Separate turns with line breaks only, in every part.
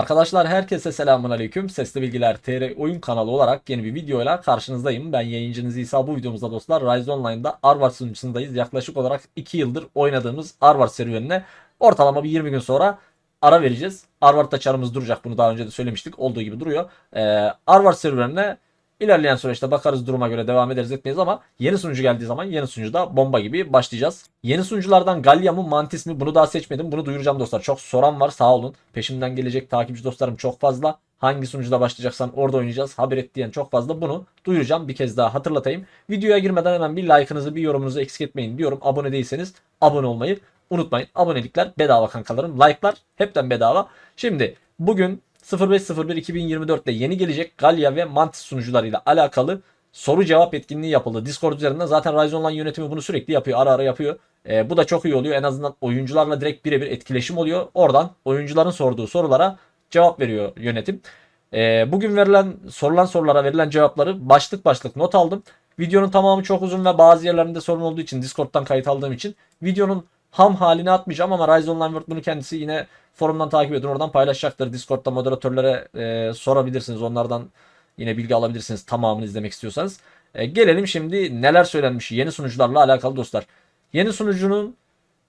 Arkadaşlar herkese selamun aleyküm. Sesli Bilgiler TR oyun kanalı olarak yeni bir videoyla karşınızdayım. Ben yayıncınız İsa. Bu videomuzda dostlar Rise Online'da Arvar sunucusundayız. Yaklaşık olarak 2 yıldır oynadığımız Arvar serüvenine ortalama bir 20 gün sonra ara vereceğiz. Arvar çarımız duracak. Bunu daha önce de söylemiştik. Olduğu gibi duruyor. Ee, Arvar serüvenine İlerleyen süreçte bakarız duruma göre devam ederiz etmeyiz ama yeni sunucu geldiği zaman yeni sunucuda bomba gibi başlayacağız. Yeni sunuculardan Gallia mı Mantis mi bunu daha seçmedim. Bunu duyuracağım dostlar. Çok soran var sağ olun. Peşimden gelecek takipçi dostlarım çok fazla. Hangi sunucuda başlayacaksan orada oynayacağız. Haber et diyen çok fazla. Bunu duyuracağım. Bir kez daha hatırlatayım. Videoya girmeden hemen bir like'ınızı bir yorumunuzu eksik etmeyin diyorum. Abone değilseniz abone olmayı unutmayın. Abonelikler bedava kankalarım. Like'lar hepten bedava. Şimdi bugün 05.01.2024'te yeni gelecek Galya ve Mantis sunucularıyla alakalı soru cevap etkinliği yapıldı. Discord üzerinden zaten Rise Online yönetimi bunu sürekli yapıyor. Ara ara yapıyor. E, bu da çok iyi oluyor. En azından oyuncularla direkt birebir etkileşim oluyor. Oradan oyuncuların sorduğu sorulara cevap veriyor yönetim. E, bugün verilen sorulan sorulara verilen cevapları başlık başlık not aldım. Videonun tamamı çok uzun ve bazı yerlerinde sorun olduğu için Discord'dan kayıt aldığım için videonun ham halini atmayacağım ama Rise Online World bunu kendisi yine forumdan takip edin. Oradan paylaşacaktır. Discord'da moderatörlere e, sorabilirsiniz. Onlardan yine bilgi alabilirsiniz tamamını izlemek istiyorsanız. E, gelelim şimdi neler söylenmiş yeni sunucularla alakalı dostlar. Yeni sunucunun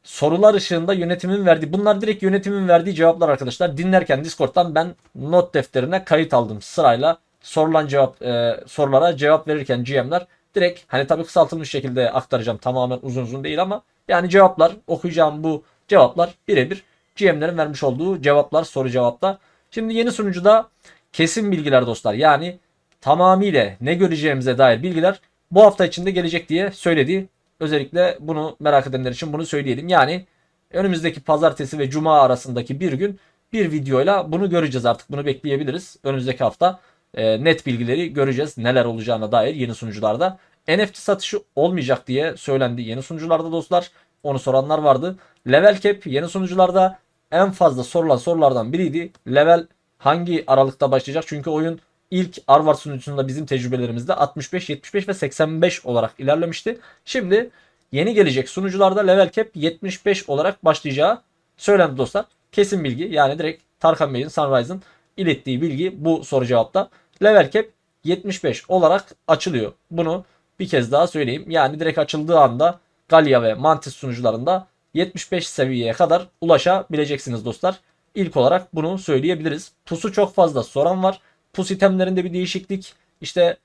sorular ışığında yönetimin verdiği bunlar direkt yönetimin verdiği cevaplar arkadaşlar. Dinlerken Discord'dan ben not defterine kayıt aldım sırayla. Sorulan cevap e, sorulara cevap verirken GM'ler direkt hani tabii kısaltılmış şekilde aktaracağım. Tamamen uzun uzun değil ama yani cevaplar okuyacağım bu cevaplar birebir GM'lerin vermiş olduğu cevaplar soru cevapta. Şimdi yeni sunucuda kesin bilgiler dostlar. Yani tamamıyla ne göreceğimize dair bilgiler bu hafta içinde gelecek diye söyledi. Özellikle bunu merak edenler için bunu söyleyelim. Yani önümüzdeki pazartesi ve cuma arasındaki bir gün bir videoyla bunu göreceğiz artık. Bunu bekleyebiliriz. Önümüzdeki hafta e, net bilgileri göreceğiz. Neler olacağına dair yeni sunucularda. NFT satışı olmayacak diye söylendi yeni sunucularda dostlar. Onu soranlar vardı. Level cap yeni sunucularda en fazla sorulan sorulardan biriydi. Level hangi aralıkta başlayacak? Çünkü oyun ilk Arvar sunucusunda bizim tecrübelerimizde 65, 75 ve 85 olarak ilerlemişti. Şimdi yeni gelecek sunucularda level cap 75 olarak başlayacağı söylendi dostlar. Kesin bilgi yani direkt Tarkan Bey'in Sunrise'ın ilettiği bilgi bu soru cevapta. Level cap 75 olarak açılıyor. Bunu bir kez daha söyleyeyim. Yani direkt açıldığı anda Galya ve Mantis sunucularında 75 seviyeye kadar ulaşabileceksiniz dostlar. İlk olarak bunu söyleyebiliriz. Pusu çok fazla soran var. Pus itemlerinde bir değişiklik işte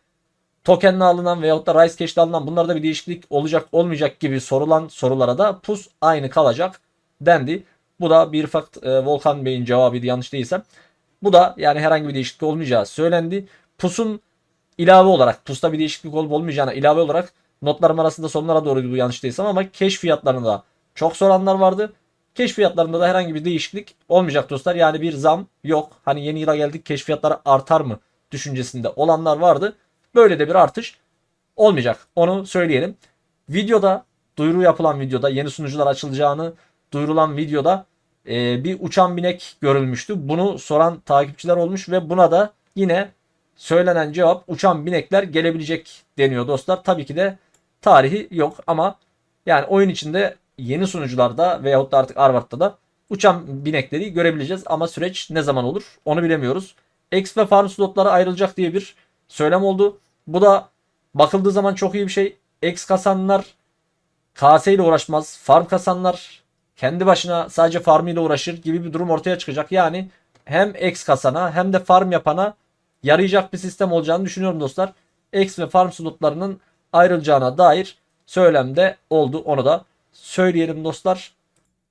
tokenle alınan veyahut da Rise Cash'le alınan bunlarda bir değişiklik olacak olmayacak gibi sorulan sorulara da pus aynı kalacak dendi. Bu da bir fakt e, Volkan Bey'in cevabıydı yanlış değilsem. Bu da yani herhangi bir değişiklik olmayacağı söylendi. Pus'un ilave olarak pusta bir değişiklik olup olmayacağına ilave olarak notlarım arasında sonlara doğru bu yanlış değilsem ama cash fiyatlarında çok soranlar vardı. Cash fiyatlarında da herhangi bir değişiklik olmayacak dostlar. Yani bir zam yok. Hani yeni yıla geldik cash fiyatları artar mı düşüncesinde olanlar vardı. Böyle de bir artış olmayacak. Onu söyleyelim. Videoda duyuru yapılan videoda yeni sunucular açılacağını duyurulan videoda e, bir uçan binek görülmüştü. Bunu soran takipçiler olmuş ve buna da yine söylenen cevap uçan binekler gelebilecek deniyor dostlar. Tabii ki de tarihi yok ama yani oyun içinde yeni sunucularda veyahut da artık Arvard'da da uçan binekleri görebileceğiz ama süreç ne zaman olur onu bilemiyoruz. X ve farm slotları ayrılacak diye bir söylem oldu. Bu da bakıldığı zaman çok iyi bir şey. X kasanlar KS ile uğraşmaz. Farm kasanlar kendi başına sadece farm ile uğraşır gibi bir durum ortaya çıkacak. Yani hem X kasana hem de farm yapana yarayacak bir sistem olacağını düşünüyorum dostlar. X ve farm slotlarının ayrılacağına dair söylemde oldu. Onu da söyleyelim dostlar.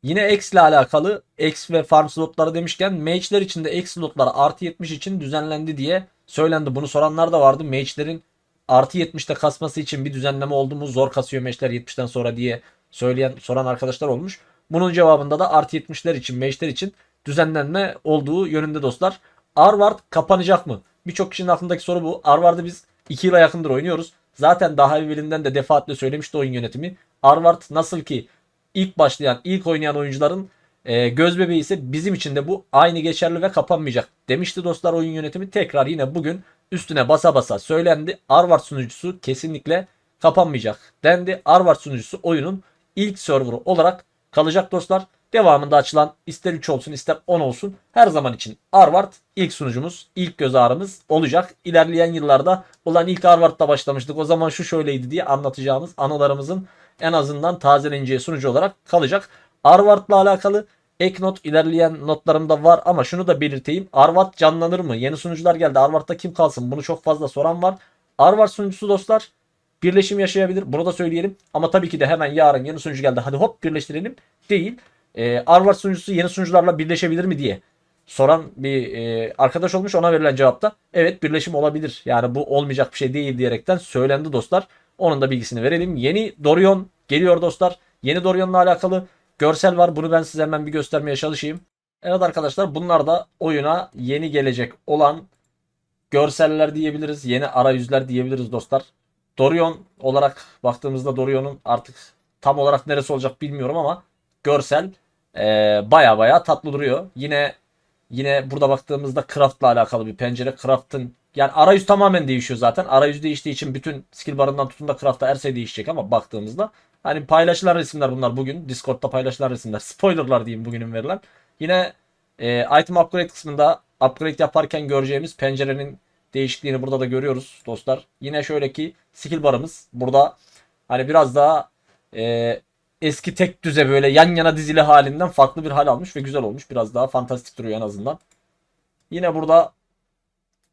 Yine X ile alakalı X ve farm slotları demişken mage'ler için de X slotları artı 70 için düzenlendi diye söylendi. Bunu soranlar da vardı. Mage'lerin artı 70'te kasması için bir düzenleme oldu mu? Zor kasıyor mage'ler 70'ten sonra diye söyleyen soran arkadaşlar olmuş. Bunun cevabında da artı 70'ler için mage'ler için düzenlenme olduğu yönünde dostlar. Arvard kapanacak mı? Birçok kişinin aklındaki soru bu. Arvard'ı biz 2 yıla yakındır oynuyoruz. Zaten daha evvelinden de defaatle söylemişti oyun yönetimi. Arvard nasıl ki ilk başlayan, ilk oynayan oyuncuların e, göz bebeği ise bizim için de bu aynı geçerli ve kapanmayacak demişti dostlar oyun yönetimi. Tekrar yine bugün üstüne basa basa söylendi. Arvard sunucusu kesinlikle kapanmayacak dendi. Arvard sunucusu oyunun ilk serverı olarak kalacak dostlar. Devamında açılan ister 3 olsun ister 10 olsun her zaman için Arvart ilk sunucumuz, ilk göz ağrımız olacak. İlerleyen yıllarda ulan ilk Arvart'ta başlamıştık o zaman şu şöyleydi diye anlatacağımız anılarımızın en azından tazeleneceği sunucu olarak kalacak. Arvart'la alakalı ek not ilerleyen notlarımda var ama şunu da belirteyim. Arvart canlanır mı? Yeni sunucular geldi. Arvart'ta kim kalsın? Bunu çok fazla soran var. Arvart sunucusu dostlar birleşim yaşayabilir. Bunu da söyleyelim. Ama tabii ki de hemen yarın yeni sunucu geldi. Hadi hop birleştirelim. Değil. Ee, Arvart sunucusu yeni sunucularla birleşebilir mi diye soran bir e, arkadaş olmuş. Ona verilen cevapta evet birleşim olabilir. Yani bu olmayacak bir şey değil diyerekten söylendi dostlar. Onun da bilgisini verelim. Yeni Dorion geliyor dostlar. Yeni Dorion'la alakalı görsel var. Bunu ben size hemen bir göstermeye çalışayım. Evet arkadaşlar bunlar da oyuna yeni gelecek olan görseller diyebiliriz. Yeni arayüzler diyebiliriz dostlar. Dorion olarak baktığımızda Dorion'un artık tam olarak neresi olacak bilmiyorum ama görsel baya baya tatlı duruyor. Yine yine burada baktığımızda Craft'la alakalı bir pencere. Craft'ın yani arayüz tamamen değişiyor zaten. Arayüz değiştiği için bütün skill barından tutun da Craft'a her şey değişecek ama baktığımızda hani paylaşılan resimler bunlar bugün. Discord'da paylaşılan resimler. Spoilerlar diyeyim bugünün verilen. Yine e, item upgrade kısmında upgrade yaparken göreceğimiz pencerenin değişikliğini burada da görüyoruz dostlar. Yine şöyle ki skill barımız burada hani biraz daha e, eski tek düze böyle yan yana dizili halinden farklı bir hal almış ve güzel olmuş. Biraz daha fantastik duruyor en azından. Yine burada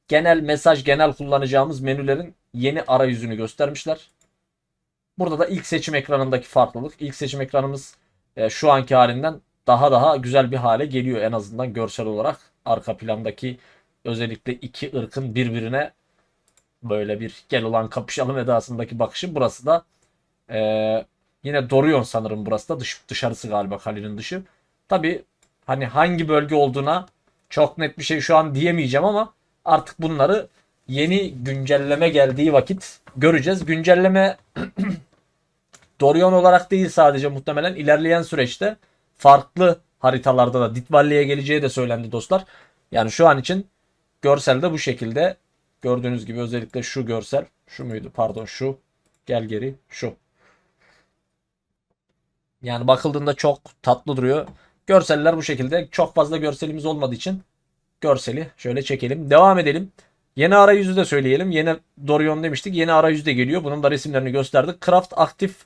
genel mesaj, genel kullanacağımız menülerin yeni arayüzünü göstermişler. Burada da ilk seçim ekranındaki farklılık. İlk seçim ekranımız e, şu anki halinden daha daha güzel bir hale geliyor en azından görsel olarak. Arka plandaki özellikle iki ırkın birbirine böyle bir gel ulan kapışalım edasındaki bakışı. Burası da e, yine Dorion sanırım burası da dış, dışarısı galiba kalenin dışı. Tabi hani hangi bölge olduğuna çok net bir şey şu an diyemeyeceğim ama artık bunları yeni güncelleme geldiği vakit göreceğiz. Güncelleme Dorion olarak değil sadece muhtemelen ilerleyen süreçte farklı haritalarda da Dit Valley'e geleceği de söylendi dostlar. Yani şu an için görselde bu şekilde gördüğünüz gibi özellikle şu görsel şu muydu pardon şu gel geri şu. Yani bakıldığında çok tatlı duruyor. Görseller bu şekilde. Çok fazla görselimiz olmadığı için görseli şöyle çekelim. Devam edelim. Yeni arayüzü de söyleyelim. Yeni Dorion demiştik. Yeni arayüz de geliyor. Bunun da resimlerini gösterdik. Craft aktif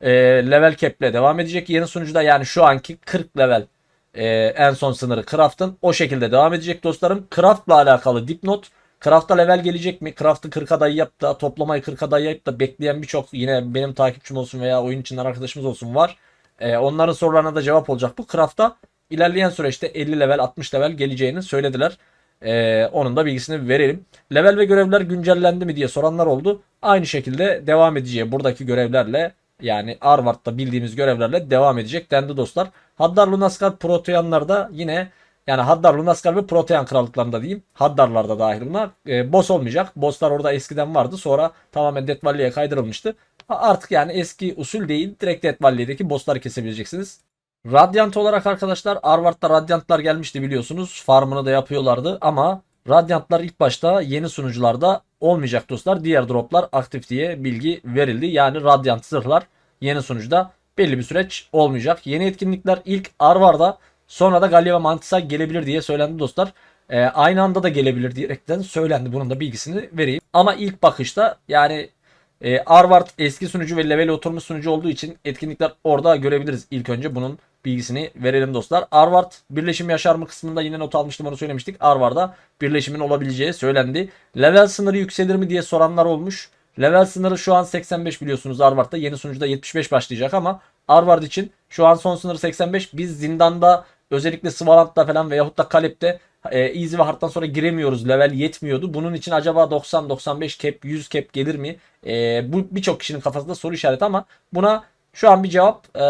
e, level cap ile devam edecek. Yeni sunucuda yani şu anki 40 level e, en son sınırı Craft'ın o şekilde devam edecek dostlarım. Craft'la alakalı dipnot. Craft'ta level gelecek mi? Craft'ı 40'a dayayıp da toplamayı 40'a dayayıp da bekleyen birçok yine benim takipçim olsun veya oyun içinden arkadaşımız olsun var. E, onların sorularına da cevap olacak. Bu Craft'ta ilerleyen süreçte 50 level 60 level geleceğini söylediler. Ee, onun da bilgisini verelim. Level ve görevler güncellendi mi diye soranlar oldu. Aynı şekilde devam edeceği buradaki görevlerle yani Arvard'da bildiğimiz görevlerle devam edecek dendi dostlar. Haddar Lunaskar Proteanlar da yine yani Haddar Lunaskar ve Protean krallıklarında diyeyim. Haddarlar da dahil bunlar. E, boss olmayacak. Bosslar orada eskiden vardı. Sonra tamamen Death Valley'e kaydırılmıştı. Artık yani eski usul değil. Direkt Death Valley'deki bossları kesebileceksiniz. Radiant olarak arkadaşlar Arvard'da Radiant'lar gelmişti biliyorsunuz. Farmını da yapıyorlardı ama Radiant'lar ilk başta yeni sunucularda olmayacak dostlar. Diğer droplar aktif diye bilgi verildi. Yani Radiant zırhlar yeni sunucuda belli bir süreç olmayacak. Yeni etkinlikler ilk Arvar'da sonra da Gallia ve Mantis'a gelebilir diye söylendi dostlar. Ee, aynı anda da gelebilir diyerekten söylendi. Bunun da bilgisini vereyim. Ama ilk bakışta yani e, Arvard eski sunucu ve level oturmuş sunucu olduğu için etkinlikler orada görebiliriz ilk önce. Bunun bilgisini verelim dostlar. Arvard birleşim yaşar mı kısmında yine not almıştım onu söylemiştik. Arvard'da birleşimin olabileceği söylendi. Level sınırı yükselir mi diye soranlar olmuş. Level sınırı şu an 85 biliyorsunuz Arvard'da. Yeni sunucuda 75 başlayacak ama Arvard için şu an son sınır 85. Biz zindanda özellikle Svalant'ta falan veyahut da Kalep'te e, Easy ve Hard'dan sonra giremiyoruz. Level yetmiyordu. Bunun için acaba 90, 95 cap, 100 cap gelir mi? E, bu birçok kişinin kafasında soru işareti ama buna şu an bir cevap e,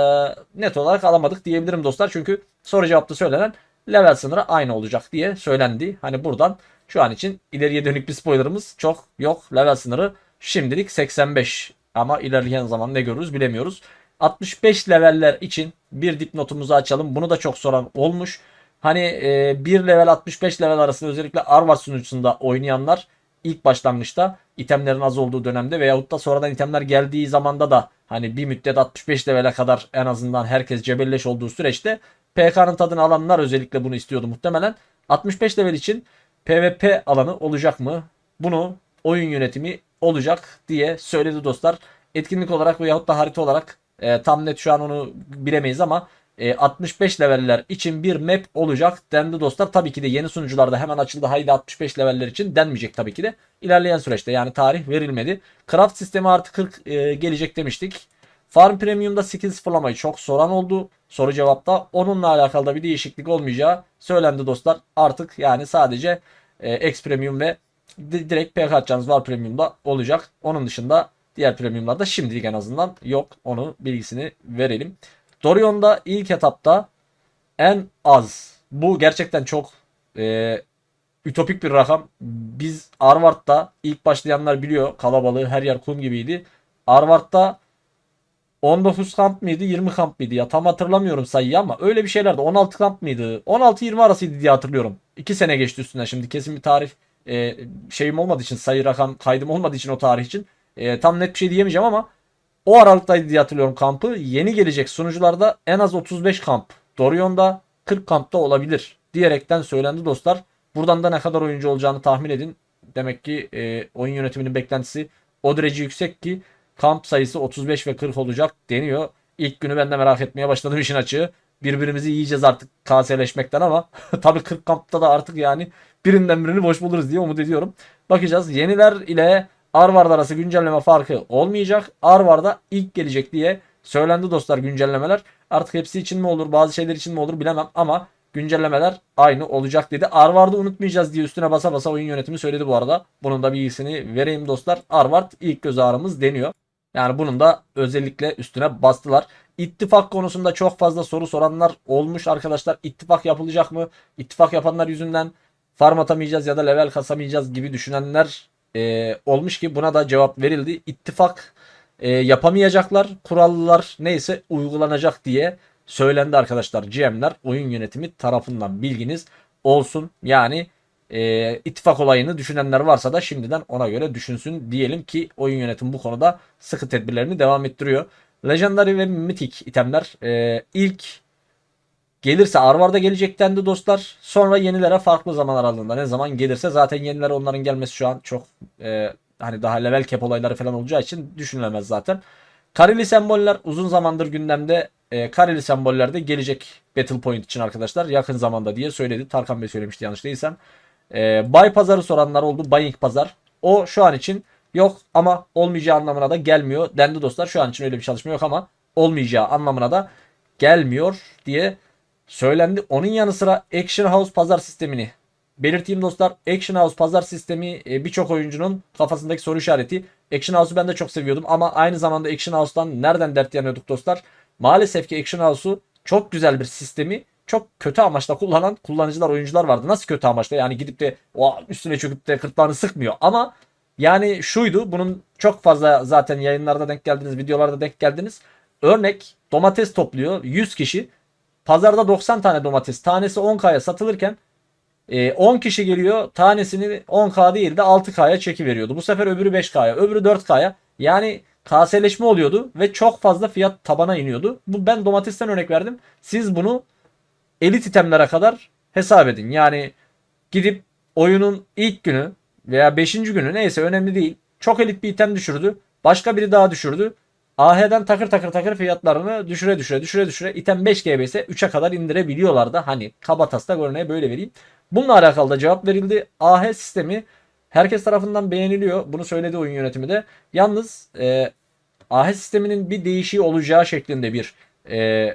net olarak alamadık diyebilirim dostlar. Çünkü soru cevapta söylenen level sınırı aynı olacak diye söylendi. Hani buradan şu an için ileriye dönük bir spoilerımız çok yok. Level sınırı şimdilik 85 ama ilerleyen zaman ne görürüz bilemiyoruz. 65 leveller için bir dipnotumuzu açalım. Bunu da çok soran olmuş. Hani e, 1 level 65 level arasında özellikle Arvar sunucusunda oynayanlar ilk başlangıçta itemlerin az olduğu dönemde veyahut da sonradan itemler geldiği zamanda da hani bir müddet 65 levele kadar en azından herkes cebelleş olduğu süreçte PK'nın tadını alanlar özellikle bunu istiyordu muhtemelen. 65 level için PvP alanı olacak mı? Bunu oyun yönetimi olacak diye söyledi dostlar. Etkinlik olarak veyahut da harita olarak e, tam net şu an onu bilemeyiz ama e, 65 leveller için bir map olacak dendi dostlar. Tabii ki de yeni sunucularda hemen açıldı. Haydi 65 leveller için denmeyecek tabii ki de. İlerleyen süreçte yani tarih verilmedi. Craft sistemi artı 40 e, gelecek demiştik. Farm Premium'da skill sıfırlamayı çok soran oldu. Soru cevapta onunla alakalı da bir değişiklik olmayacağı söylendi dostlar. Artık yani sadece e, X Premium ve di- direkt PK atacağınız var Premium'da olacak. Onun dışında diğer Premium'larda şimdilik en azından yok. Onu bilgisini verelim. Dorion'da ilk etapta en az bu gerçekten çok e, ütopik bir rakam. Biz Arvard'da ilk başlayanlar biliyor kalabalığı her yer kum gibiydi. Arvard'da 19 kamp mıydı 20 kamp mıydı ya tam hatırlamıyorum sayıyı ama öyle bir şeylerdi 16 kamp mıydı 16-20 arasıydı diye hatırlıyorum 2 sene geçti üstünden şimdi kesin bir tarih e, şeyim olmadığı için sayı rakam kaydım olmadığı için o tarih için e, tam net bir şey diyemeyeceğim ama o aralıktaydı diye hatırlıyorum kampı yeni gelecek sunucularda en az 35 kamp Dorion'da 40 kampta olabilir diyerekten söylendi dostlar buradan da ne kadar oyuncu olacağını tahmin edin demek ki e, oyun yönetiminin beklentisi o derece yüksek ki kamp sayısı 35 ve 40 olacak deniyor. İlk günü ben de merak etmeye başladım işin açığı. Birbirimizi yiyeceğiz artık KS'leşmekten ama tabii 40 kampta da artık yani birinden birini boş buluruz diye umut ediyorum. Bakacağız. Yeniler ile Arvard arası güncelleme farkı olmayacak. Arvard'a ilk gelecek diye söylendi dostlar güncellemeler. Artık hepsi için mi olur bazı şeyler için mi olur bilemem ama güncellemeler aynı olacak dedi. Arvard'ı unutmayacağız diye üstüne basa basa oyun yönetimi söyledi bu arada. Bunun da bilgisini vereyim dostlar. Arvard ilk göz ağrımız deniyor. Yani bunun da özellikle üstüne bastılar. İttifak konusunda çok fazla soru soranlar olmuş arkadaşlar. İttifak yapılacak mı? İttifak yapanlar yüzünden farm atamayacağız ya da level kasamayacağız gibi düşünenler e, olmuş ki buna da cevap verildi. İttifak e, yapamayacaklar. Kurallar neyse uygulanacak diye söylendi arkadaşlar. GM'ler oyun yönetimi tarafından bilginiz olsun. Yani e, ittifak olayını düşünenler varsa da şimdiden ona göre düşünsün diyelim ki oyun yönetimi bu konuda sıkı tedbirlerini devam ettiriyor. Legendary ve Mythic itemler e, ilk gelirse Arvar'da gelecekten de dostlar. Sonra yenilere farklı zaman aralığında ne zaman gelirse zaten yenilere onların gelmesi şu an çok e, hani daha level cap olayları falan olacağı için düşünülemez zaten. Kareli semboller uzun zamandır gündemde. E, kareli semboller de gelecek Battle Point için arkadaşlar yakın zamanda diye söyledi. Tarkan Bey söylemişti yanlış değilsem. E, buy pazarı soranlar oldu. Buying pazar. O şu an için yok ama olmayacağı anlamına da gelmiyor dendi dostlar. Şu an için öyle bir çalışma yok ama olmayacağı anlamına da gelmiyor diye söylendi. Onun yanı sıra Action House pazar sistemini belirteyim dostlar. Action House pazar sistemi e, birçok oyuncunun kafasındaki soru işareti. Action House'u ben de çok seviyordum ama aynı zamanda Action House'tan nereden dert yanıyorduk dostlar? Maalesef ki Action House'u çok güzel bir sistemi çok kötü amaçla kullanan kullanıcılar, oyuncular vardı. Nasıl kötü amaçla? Yani gidip de o üstüne çöküp de kırtlağını sıkmıyor. Ama yani şuydu. Bunun çok fazla zaten yayınlarda denk geldiniz, videolarda denk geldiniz. Örnek domates topluyor 100 kişi. Pazarda 90 tane domates. Tanesi 10K'ya satılırken e, 10 kişi geliyor. Tanesini 10K değil de 6K'ya çekiveriyordu. Bu sefer öbürü 5K'ya, öbürü 4K'ya. Yani KS'leşme oluyordu ve çok fazla fiyat tabana iniyordu. Bu ben domatesten örnek verdim. Siz bunu elit itemlere kadar hesap edin. Yani gidip oyunun ilk günü veya 5. günü neyse önemli değil. Çok elit bir item düşürdü. Başka biri daha düşürdü. AH'den takır takır takır fiyatlarını düşüre düşüre düşüre düşüre item 5 GB ise 3'e kadar indirebiliyorlar da hani kaba taslak örneğe böyle vereyim. Bununla alakalı da cevap verildi. AH sistemi herkes tarafından beğeniliyor. Bunu söyledi oyun yönetimi de. Yalnız e, AH sisteminin bir değişiği olacağı şeklinde bir e,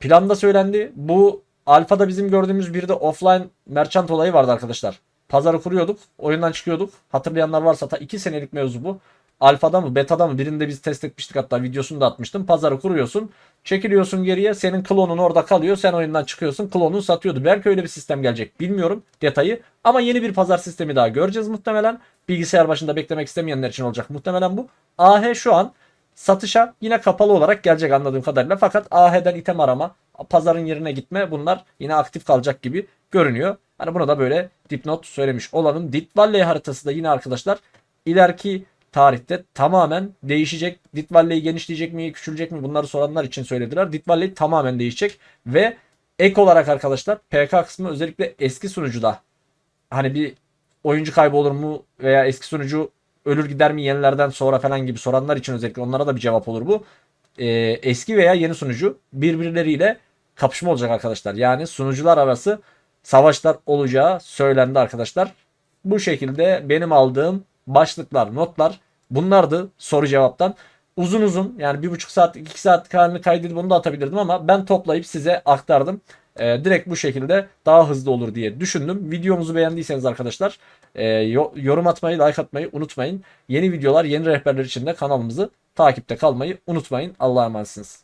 planda söylendi. Bu alfada bizim gördüğümüz bir de offline merchant olayı vardı arkadaşlar. Pazarı kuruyorduk. Oyundan çıkıyorduk. Hatırlayanlar varsa ta 2 senelik mevzu bu. Alfada mı betada mı birinde biz test etmiştik hatta videosunu da atmıştım. Pazarı kuruyorsun. Çekiliyorsun geriye. Senin klonun orada kalıyor. Sen oyundan çıkıyorsun. Klonun satıyordu. Belki öyle bir sistem gelecek. Bilmiyorum detayı. Ama yeni bir pazar sistemi daha göreceğiz muhtemelen. Bilgisayar başında beklemek istemeyenler için olacak muhtemelen bu. AH şu an satışa yine kapalı olarak gelecek anladığım kadarıyla. Fakat AH'den item arama, pazarın yerine gitme bunlar yine aktif kalacak gibi görünüyor. Hani bunu da böyle dipnot söylemiş olalım. Dit Valley haritası da yine arkadaşlar ileriki tarihte tamamen değişecek. Dit Valley genişleyecek mi, küçülecek mi bunları soranlar için söylediler. Dit Valley tamamen değişecek ve ek olarak arkadaşlar PK kısmı özellikle eski sunucuda hani bir oyuncu kaybı olur mu veya eski sunucu ölür gider mi yenilerden sonra falan gibi soranlar için özellikle onlara da bir cevap olur bu. Ee, eski veya yeni sunucu birbirleriyle kapışma olacak arkadaşlar. Yani sunucular arası savaşlar olacağı söylendi arkadaşlar. Bu şekilde benim aldığım başlıklar, notlar bunlardı soru cevaptan. Uzun uzun yani bir buçuk saat, iki saat halini kaydedip bunu da atabilirdim ama ben toplayıp size aktardım. Ee, direkt bu şekilde daha hızlı olur diye düşündüm. Videomuzu beğendiyseniz arkadaşlar e, yo- yorum atmayı, like atmayı unutmayın. Yeni videolar, yeni rehberler için de kanalımızı takipte kalmayı unutmayın. Allah'a emanetsiniz.